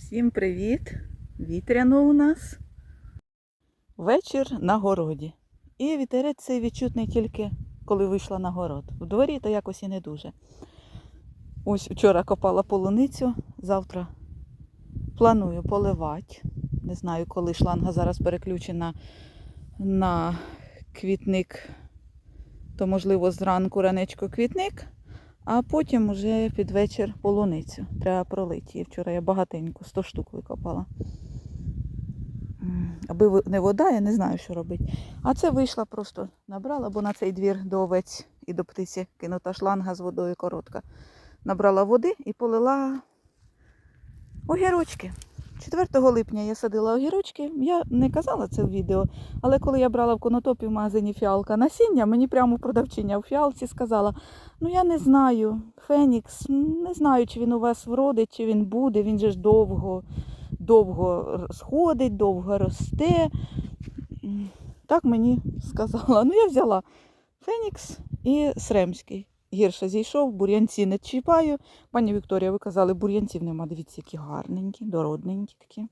Всім привіт! Вітряно у нас. Вечір на городі. І вітерець цей відчутний тільки коли вийшла на город. В дворі то якось і не дуже. Ось вчора копала полуницю, завтра планую поливати. Не знаю, коли шланга зараз переключена на квітник, то можливо зранку ранечко квітник, а потім уже під вечір полуницю. Треба пролити. І Вчора я багатенько, 100 штук викопала. Аби не вода, я не знаю, що робити. А це вийшла просто набрала, бо на цей двір до овець і до птиці кинута шланга з водою коротка. Набрала води і полила огірочки. 4 липня я садила огірочки. Я не казала це в відео, але коли я брала в конотопі в магазині фіалка насіння, мені прямо продавчиня в фіалці сказала: ну я не знаю, Фенікс, не знаю, чи він у вас вродить, чи він буде. Він же ж довго, довго сходить, довго росте. Так мені сказала. Ну, я взяла Фенікс і Сремський. Гірше зійшов, бур'янці не чіпаю. Пані Вікторія, ви казали, бур'янців нема. Дивіться, які гарненькі, дородненькі такі.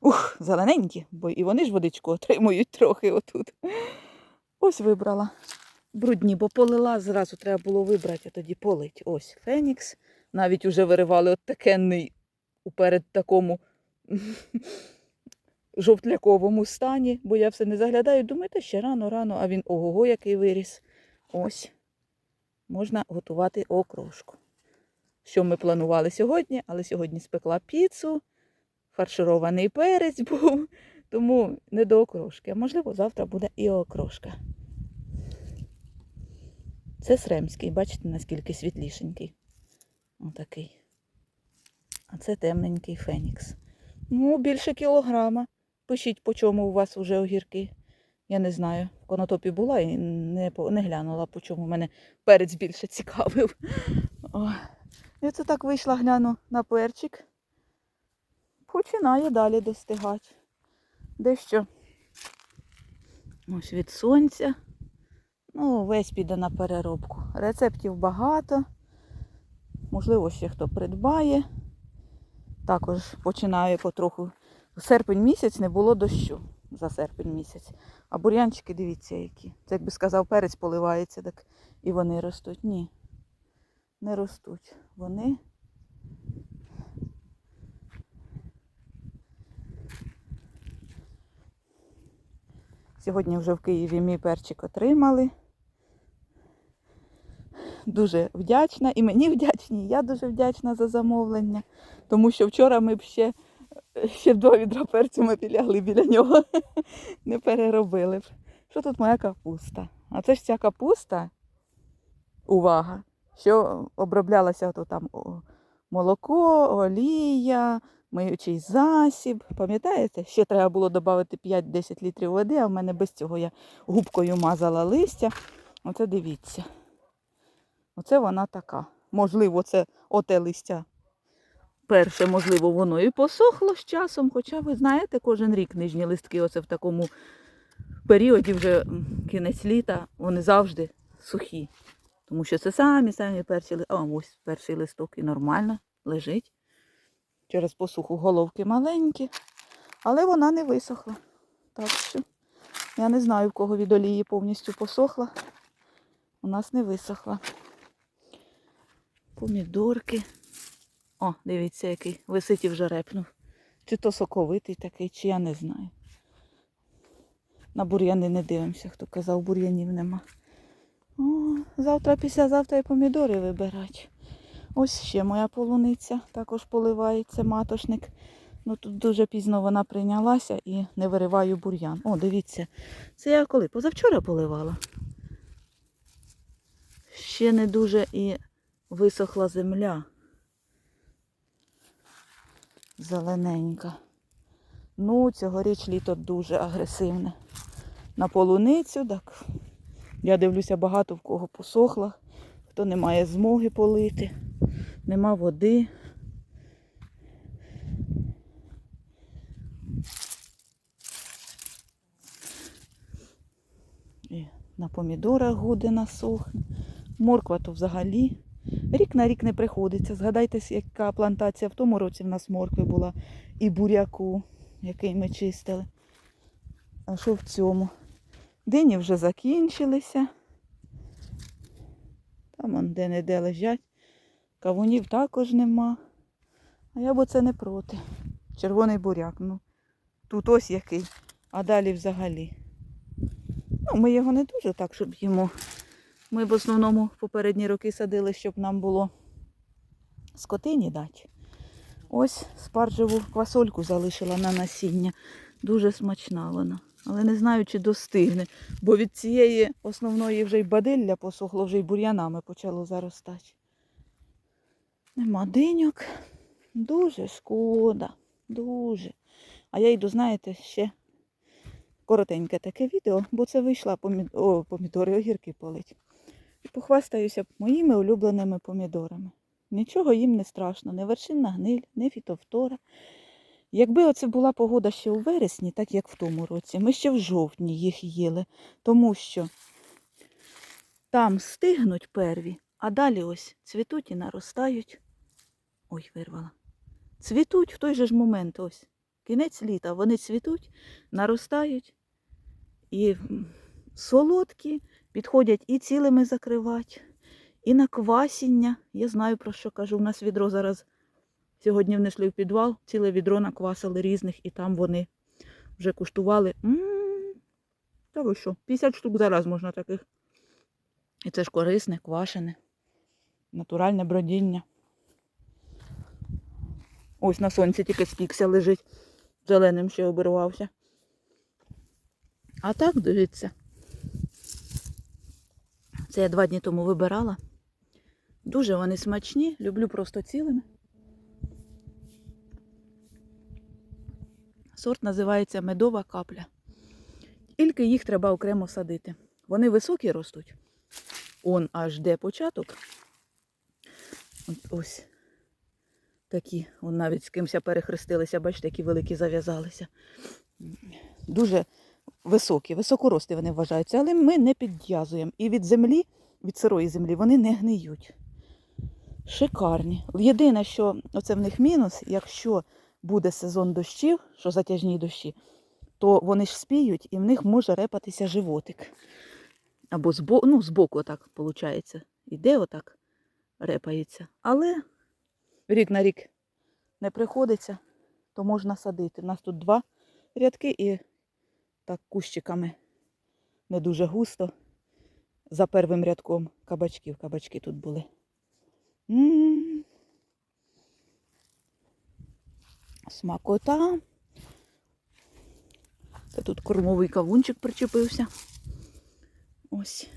Ух, зелененькі, бо і вони ж водичку отримують трохи отут. Ось вибрала. Брудні, бо полила, зразу треба було вибрати, а тоді полить. Ось Фенікс. Навіть уже виривали от такенний уперед такому жовтляковому стані, бо я все не заглядаю. Думаєте, ще рано, рано, а він ого-го, який виріс. Ось можна готувати окрошку. Що ми планували сьогодні, але сьогодні спекла піцу, фарширований перець був, тому не до окрошки. А можливо, завтра буде і окрошка. Це сремський, бачите, наскільки світлішенький. Отакий. А це темненький фенікс. Ну, більше кілограма. Пишіть, по чому у вас вже огірки. Я не знаю. В конотопі була і не, не глянула, по чому мене перець більше цікавив. Ой. І це так вийшла, гляну на перчик. Починає далі достигати. Дещо ось від сонця. Ну, весь піде на переробку. Рецептів багато. Можливо, ще хто придбає. Також починає потроху. Серпень місяць не було дощу за серпень місяць. А бур'янчики, дивіться, які. Це, як би сказав, перець поливається, так і вони ростуть. Ні, не ростуть. Вони. Сьогодні вже в Києві мій перчик отримали. Дуже вдячна. І мені вдячні, і я дуже вдячна за замовлення. Тому що вчора ми б ще, ще два відра перцю ми підлягли біля нього. Не переробили б. Що тут моя капуста? А це ж ця капуста, увага, що оброблялася то там молоко, олія, миючий засіб. Пам'ятаєте? Ще треба було додати 5-10 літрів води, а в мене без цього я губкою мазала листя. Оце дивіться. Оце вона така. Можливо, це оте листя. Перше, можливо, воно і посохло з часом, хоча ви знаєте, кожен рік нижні листки, оце в такому періоді, вже кінець літа, вони завжди сухі. Тому що це самі самі перші ли- О, ось перший листок і нормально лежить. Через посуху головки маленькі, але вона не висохла. Так що я не знаю, в кого від олії повністю посохла. У нас не висохла. Помідорки. О, дивіться, який висить і вже репнув. Чи то соковитий такий, чи я не знаю. На бур'яни не дивимося, хто казав, бур'янів нема. О, завтра, післязавтра і помідори вибирати. Ось ще моя полуниця також поливається, матошник. Ну тут дуже пізно вона прийнялася і не вириваю бур'ян. О, дивіться, це я коли? Позавчора поливала. Ще не дуже і висохла земля. Зелененька. Ну, цьогоріч літо дуже агресивне. На полуницю, так. Я дивлюся, багато в кого посохла, хто не має змоги полити, нема води. І на помідорах гуде насохне. Морква то взагалі Рік на рік не приходиться. Згадайте, яка плантація в тому році в нас моркви була, і буряку, який ми чистили. А що в цьому? Дині вже закінчилися. Там он де-не-де лежать. Кавунів також нема. А я б оце не проти. Червоний буряк. Ну, тут ось який, а далі взагалі. Ну, ми його не дуже так, щоб їмо. Ми в основному попередні роки садили, щоб нам було скотині дати. Ось спаржеву квасольку залишила на насіння. Дуже смачна вона. Але не знаю, чи достигне. Бо від цієї основної вже й бадилля посохло, вже й бур'янами почало заростати. Нема диньок. Дуже шкода. Дуже. А я йду, знаєте, ще коротеньке таке відео, бо це вийшла помі... О, помідори, огірки полить. І похвастаюся моїми улюбленими помідорами. Нічого їм не страшно, не вершинна гниль, не фітовтора. Якби оце була погода ще у вересні, так як в тому році, ми ще в жовтні їх їли, тому що там стигнуть перві, а далі ось цвітуть і наростають. Ой, вирвала. Цвітуть в той же ж момент ось. Кінець літа. Вони цвітуть, наростають і солодкі, підходять і цілими закривати, і на квасіння. Я знаю, про що кажу. У нас відро зараз сьогодні внесли в підвал, ціле відро наквасили різних, і там вони вже куштували. Та ви що, 50 штук зараз можна таких. І це ж корисне, квашене, натуральне бродіння. Ось на сонці тільки спікся лежить, зеленим ще обірвався. А так, дивіться. Це я два дні тому вибирала. Дуже вони смачні, люблю просто цілими. Сорт називається медова капля. Тільки їх треба окремо садити. Вони високі ростуть. Он аж де початок. От ось такі, он навіть з кимось перехрестилися, бачите, які великі зав'язалися. Дуже високі, високорості вони вважаються, але ми не підв'язуємо. І від землі, від сирої землі, вони не гниють. Шикарні. Єдине, що оце в них мінус, якщо буде сезон дощів, що затяжні дощі, то вони ж спіють і в них може репатися животик. Або збоку, ну, збоку так виходить. Іде отак, репається. Але рік на рік не приходиться, то можна садити. У нас тут два рядки і так кущиками не дуже густо. За первим рядком кабачків. Кабачки тут були. М. Смакота. Це тут кормовий кавунчик причепився. Ось.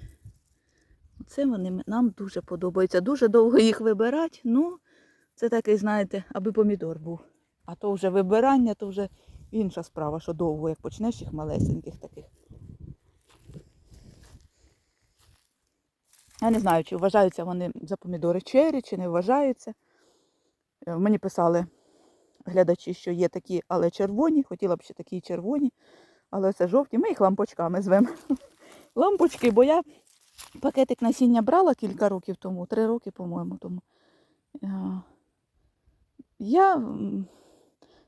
Оце вони нам дуже подобаються. Дуже довго їх вибирати. Ну, це такий, знаєте, аби помідор був. А то вже вибирання, то вже інша справа, що довго, як почнеш їх малесеньких таких. Я не знаю, чи вважаються вони за помідори чері, чи не вважаються. Е, Мені писали глядачі, що є такі, але червоні. Хотіла б ще такі червоні, але це жовті. Ми їх лампочками звемо. Лампочки, бо я пакетик насіння брала кілька років тому, три роки, по-моєму, тому. Е, Я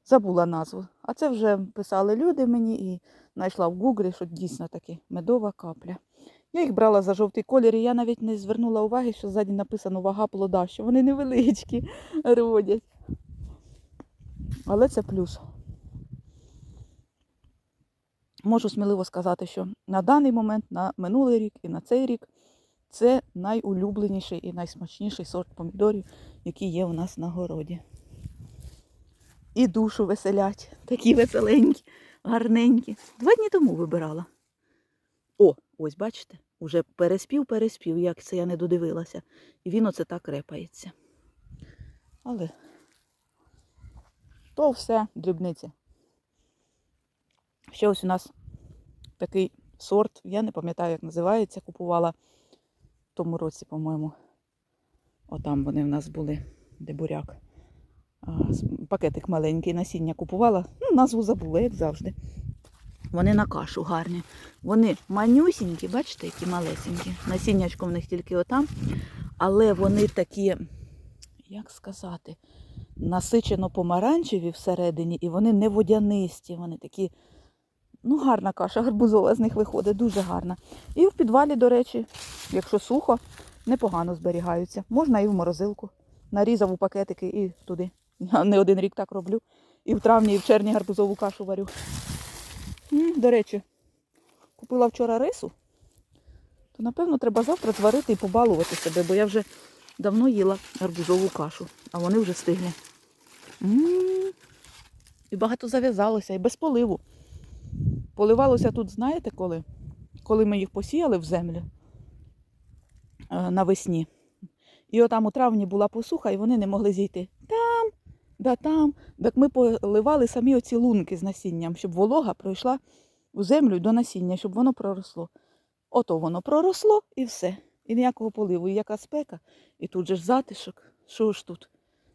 забула назву. А це вже писали люди мені і знайшла в гуглі, що дійсно таки медова капля. Я їх брала за жовтий колір, і я навіть не звернула уваги, що ззаді написано вага плода, що вони невеличкі родять. Але це плюс. Можу сміливо сказати, що на даний момент, на минулий рік і на цей рік це найулюбленіший і найсмачніший сорт помідорів, який є у нас на городі. І душу веселять, такі веселенькі, гарненькі. Два дні тому вибирала. О, ось бачите, уже переспів, переспів, як це я не додивилася. І він оце так репається. Але то все дрібниці. Ще ось у нас такий сорт, я не пам'ятаю, як називається, купувала в тому році, по-моєму. Отам вони в нас були, де буряк. Пакетик маленький насіння купувала. Ну, назву забула, як завжди. Вони на кашу гарні. Вони манюсінькі, бачите, які малесенькі. Насіннячко в них тільки отам. але вони такі, як сказати, насичено помаранчеві всередині, і вони не водянисті, вони такі. Ну, гарна каша гарбузова з них виходить, дуже гарна. І в підвалі, до речі, якщо сухо, непогано зберігаються. Можна і в морозилку. Нарізав у пакетики і туди. Я не один рік так роблю. І в травні, і в червні гарбузову кашу варю. До речі, купила вчора рису, то напевно треба завтра зварити і побалувати себе, бо я вже давно їла гарбузову кашу, а вони вже стигли. І багато зав'язалося, і без поливу. Поливалося тут, знаєте коли? Коли ми їх посіяли в землю е, навесні. І отам у травні була посуха, і вони не могли зійти. Да там. Так ми поливали самі оці лунки з насінням, щоб волога пройшла у землю до насіння, щоб воно проросло. Ото воно проросло і все. І ніякого поливу, і яка спека, і тут же ж затишок. Що ж тут?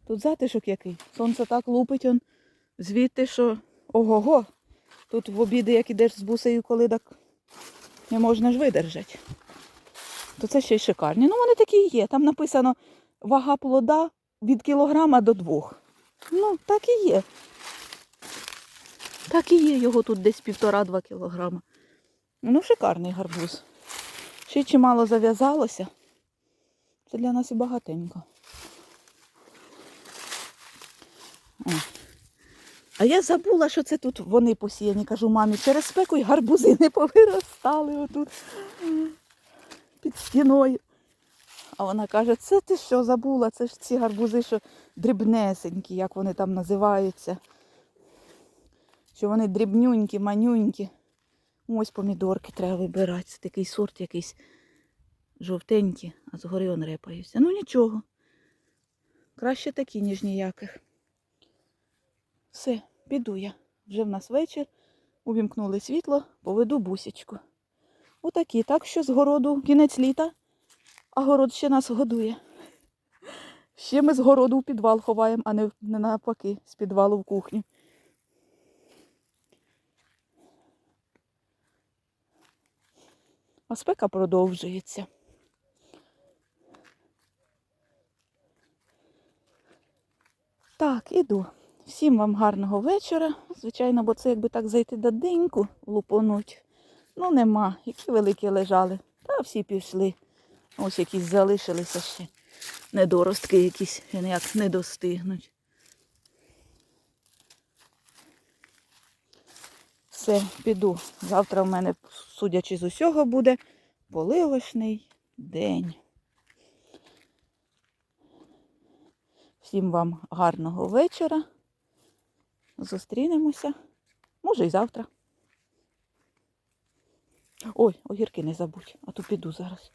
Тут затишок який. Сонце так лупить он звідти, що ого-го. Тут в обіди, як ідеш з бусею, коли так не можна ж видержати. То це ще й шикарні. Ну, вони такі і є. Там написано вага плода від кілограма до двох. Ну, так і є. Так і є, його тут десь півтора-два кілограма. Ну, шикарний гарбуз. Ще чимало зав'язалося. Це для нас і багатенько. О. А я забула, що це тут вони посіяні. Кажу мамі, через спеку й гарбузи не повиростали отут під стіною. А вона каже, це ти що забула? Це ж ці гарбузи, що дрібнесенькі, як вони там називаються. Що вони дрібнюнькі, манюнькі. Ось помідорки треба вибирати. Це такий сорт якийсь жовтенький, а згори он репаються. Ну нічого. Краще такі, ніж ніяких. Все, піду я. Вже в нас вечір. Увімкнули світло, поведу бусічку. Отакі, так що з городу кінець літа, а город ще нас годує. Ще ми з городу в підвал ховаємо, а не, не навпаки, з підвалу в кухню. А спека продовжується. Так, іду. Всім вам гарного вечора. Звичайно, бо це якби так зайти до деньку лупонуть. Ну нема. Які великі лежали. Та всі пішли. Ось якісь залишилися ще. Недоростки якісь, ще ніяк не достигнуть. Все, піду. Завтра в мене, судячи з усього, буде поливочний день. Всім вам гарного вечора. Зустрінемося. Може і завтра. Ой, огірки не забудь, а то піду зараз.